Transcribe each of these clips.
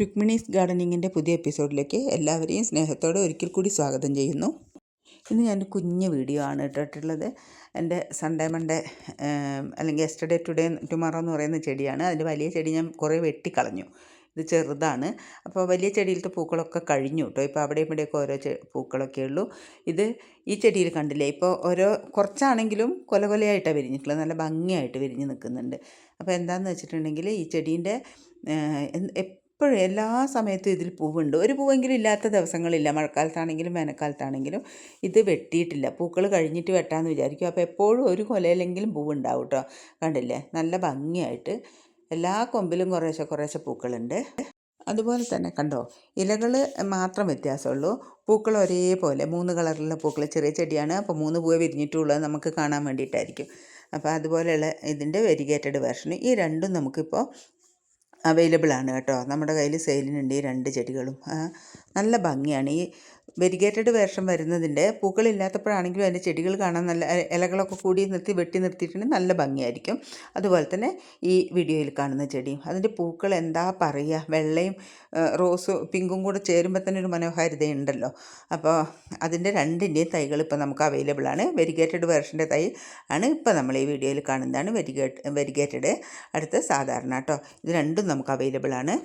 രുക്മിണീസ് ഗാർഡനിങ്ങിന്റെ പുതിയ എപ്പിസോഡിലേക്ക് എല്ലാവരെയും സ്നേഹത്തോടെ ഒരിക്കൽ കൂടി സ്വാഗതം ചെയ്യുന്നു. ഇന്ന് ഞാൻ കുഞ്ഞ് വീഡിയോ ആണ് ഇട്ടിട്ടുള്ളത്. എന്റെ സൺഡേ മൺഡേ അല്ലെങ്കിൽ എസ്റ്റർഡേ ടുഡേ ടുമാറോ എന്ന് പറയുന്ന ചെടിയാണ്. അതിന്റെ വലിയ ചെടി ഞാൻ കുറേ വെട്ടിക്കളഞ്ഞു. ഇത് ചെറുതാണ്. അപ്പോൾ വലിയ ചെടിയിലത്തെ പൂക്കളൊക്കെ കഴിഞ്ഞു കേട്ടോ. ഇപ്പോൾ അവിടെ ഇവിടെയൊക്കെ ഓരോ പൂക്കളൊക്കെ ഉള്ളൂ. ഇത് ഈ ചെടിയിൽ കണ്ടില്ലേ? ഇപ്പോൾ ഓരോ കുറച്ചാണെങ്കിലും കൊല കൊലയായിട്ടാണ് വിരിഞ്ഞിട്ടുള്ളത്. നല്ല ഭംഗിയായിട്ട് വിരിഞ്ഞ് നിൽക്കുന്നുണ്ട്. അപ്പോൾ എന്താണെന്ന് വെച്ചിട്ടുണ്ടെങ്കിൽ ഈ ചെടീന്റെ എപ്പോഴും എല്ലാ സമയത്തും ഇതിൽ പൂവുണ്ട്. ഒരു പൂവെങ്കിലും ഇല്ലാത്ത ദിവസങ്ങളില്ല. മഴക്കാലത്താണെങ്കിലും വേനൽക്കാലത്താണെങ്കിലും ഇത് വെട്ടിയിട്ടില്ല. പൂക്കൾ കഴിഞ്ഞിട്ട് വെട്ടാന്ന് വിചാരിക്കും. അപ്പോൾ എപ്പോഴും ഒരു കൊലയിലെങ്കിലും പൂവുണ്ടാവും കേട്ടോ കണ്ടില്ലേ? നല്ല ഭംഗിയായിട്ട്. എല്ലാ കൊമ്പിലും കുറേശ്ശെ കുറേശ്ശെ പൂക്കളുണ്ട്. അതുപോലെ തന്നെ കണ്ടോ? ഇലകൾ മാത്രം വ്യത്യാസമുള്ളൂ. പൂക്കൾ ഒരേപോലെ മൂന്ന് കളറിലുള്ള പൂക്കൾ. ചെറിയ ചെടിയാണ്. അപ്പോൾ മൂന്ന് പൂവ് വിരിഞ്ഞിട്ടുള്ളത് നമുക്ക് കാണാൻ വേണ്ടിയിട്ടായിരിക്കും. അപ്പോൾ അതുപോലെയുള്ള ഇതിന്റെ വെരിഗേറ്റഡ് വേർഷൻ ഈ രണ്ടും നമുക്കിപ്പോൾ അവൈലബിൾ ആണ് കേട്ടോ. നമ്മുടെ കയ്യിൽ സെയിലിനുണ്ട് ഈ രണ്ട് ചെടികളും. നല്ല ഭംഗിയാണ്. ഈ വെരിഗേറ്റഡ് വേഷം വരുന്നതിന്റെ പൂക്കളില്ലാത്തപ്പോഴാണെങ്കിലും അതിന്റെ ചെടികൾ കാണാൻ നല്ല ഇലകളൊക്കെ കൂടി നിർത്തി വെട്ടി നിർത്തിയിട്ടുണ്ടെങ്കിൽ നല്ല ഭംഗിയായിരിക്കും. അതുപോലെ തന്നെ ഈ വീഡിയോയിൽ കാണുന്ന ചെടിയും അതിന്റെ പൂക്കൾ എന്താ പറയുക? വെള്ളയും റോസ് പിങ്കും കൂടെ ചേരുമ്പോൾ തന്നെ ഒരു മനോഹാരിതയുണ്ടല്ലോ. അപ്പോൾ അതിന്റെ രണ്ടിന്റെയും തൈകൾ ഇപ്പോൾ നമുക്ക് അവൈലബിൾ ആണ്. വെരിഗേറ്റഡ് വേർഷന്റെ തൈ ആണ് ഇപ്പോൾ നമ്മൾ ഈ വീഡിയോയിൽ കാണുന്നതാണ് വെരിഗേറ്റ് വെരിഗേറ്റഡ്. അടുത്ത സാധാരണ കേട്ടോ. ഇത് രണ്ടും നമുക്ക് അവൈലബിൾ ആണ്.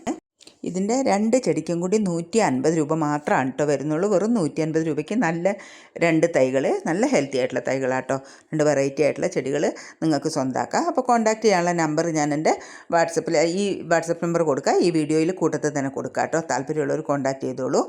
ഇതിന്റെ രണ്ട് ചെടിക്കും കൂടി നൂറ്റി അൻപത് രൂപ മാത്രമാണ് കേട്ടോ വരുന്നുള്ളൂ. വെറും നൂറ്റി അൻപത് രൂപയ്ക്ക് നല്ല രണ്ട് തൈകൾ നല്ല ഹെൽത്തി ആയിട്ടുള്ള തൈകളാട്ടോ രണ്ട് വെറൈറ്റി ആയിട്ടുള്ള ചെടികൾ നിങ്ങൾക്ക് സ്വന്തമാക്കാം അപ്പോൾ കോൺടാക്റ്റ് ചെയ്യാനുള്ള നമ്പർ ഞാൻ എന്റെ വാട്സപ്പിൽ ഈ വാട്സപ്പ് നമ്പർ കൊടുക്കുക ഈ വീഡിയോയിൽ കൂട്ടത്തിൽ തന്നെ കൊടുക്കാം കേട്ടോ. താല്പര്യമുള്ളവർ കോൺടാക്റ്റ് ചെയ്തോളൂ.